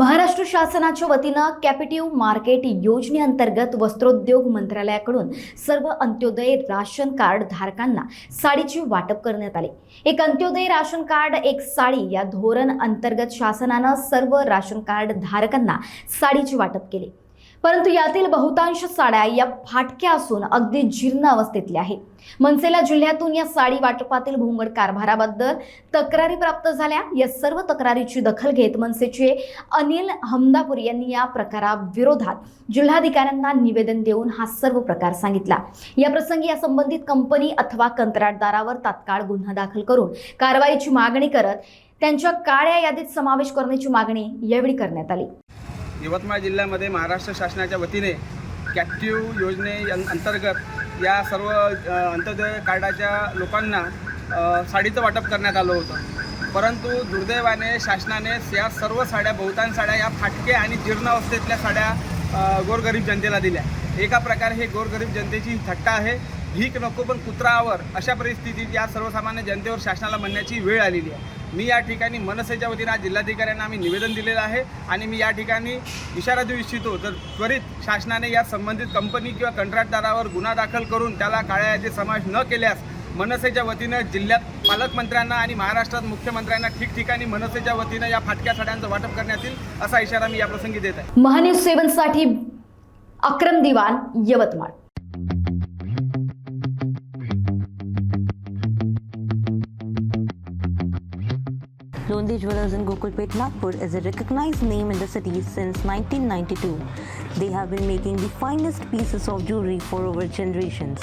महाराष्ट्र शासनाच्या वतीनं कॅपिटिव्ह मार्केट योजनेअंतर्गत वस्त्रोद्योग मंत्रालयाकडून सर्व अंत्योदय राशन कार्ड धारकांना साडीचे वाटप करण्यात आले. एक अंत्योदय राशन कार्ड एक साडी या धोरण अंतर्गत शासनानं सर्व राशन कार्ड धारकांना साडीचे वाटप केले. परंतु यातील बहुतांश साड्या या फाटक्या असून अगदी जीर्ण अवस्थेतल्या आहेत मनसेला जिल्ह्यातून या साडी वाटपातील भोंगड कारभाराबद्दल तक्रारी प्राप्त झाल्या. या सर्व तक्रारीची दखल घेत मनसेचे अनिल हमदापूर यांनी या प्रकाराविरोधात जिल्हाधिकाऱ्यांना निवेदन देऊन हा सर्व प्रकार सांगितला. या प्रसंगी या संबंधित कंपनी अथवा कंत्राटदारावर तात्काळ गुन्हा दाखल करून कारवाईची मागणी करत त्यांच्या काळ्या यादीत समावेश करण्याची मागणी यावेळी करण्यात आली. यवतमाळ जिल्ह्यामध्ये महाराष्ट्र शासनाच्या वतीने कॅप्टिव्ह योजने अंतर्गत या सर्व अंत्योदय कार्डाच्या लोकांना साडीचं वाटप करण्यात आलं होतं. परंतु दुर्दैवाने शासनाने या सर्व साड्या बहुतांश साड्या या फाटके आणि जीर्ण अवस्थेतल्या साड्या गोरगरीब जनतेला दिल्या. एका प्रकारे हे गोरगरीब जनतेची थट्टा आहे. भीक नको पण कुत्रावर अशा परिस्थितीत या सर्वसामान्य जनतेवर शासनाला म्हणण्याची वेळ आलेली आहे. मी या ठिकाणी मनसेच्या वतीनं आज जिल्हाधिकाऱ्यांना आम्ही निवेदन दिलेलं आहे आणि मी या ठिकाणी इशारा देऊ इच्छितो जर त्वरित शासनाने या संबंधित कंपनी किंवा कंत्राटदारावर गुन्हा दाखल करून त्याला काळ्या यादीत समावेश न केल्यास मनसेच्या वतीनं जिल्ह्यात पालकमंत्र्यांना आणि महाराष्ट्रात मुख्यमंत्र्यांना ठिकठिकाणी मनसेच्या वतीनं या फाटक्या साड्यांचं वाटप करण्यात येईल असा इशारा मी या प्रसंगी देत आहे. महान्यूज सेवनसाठी अक्रम दिवान Yavatmal. Londi Jewelers in Gokulpet, Nagpur is a recognized name in the city since 1992. They have been making the finest pieces of jewelry for over generations.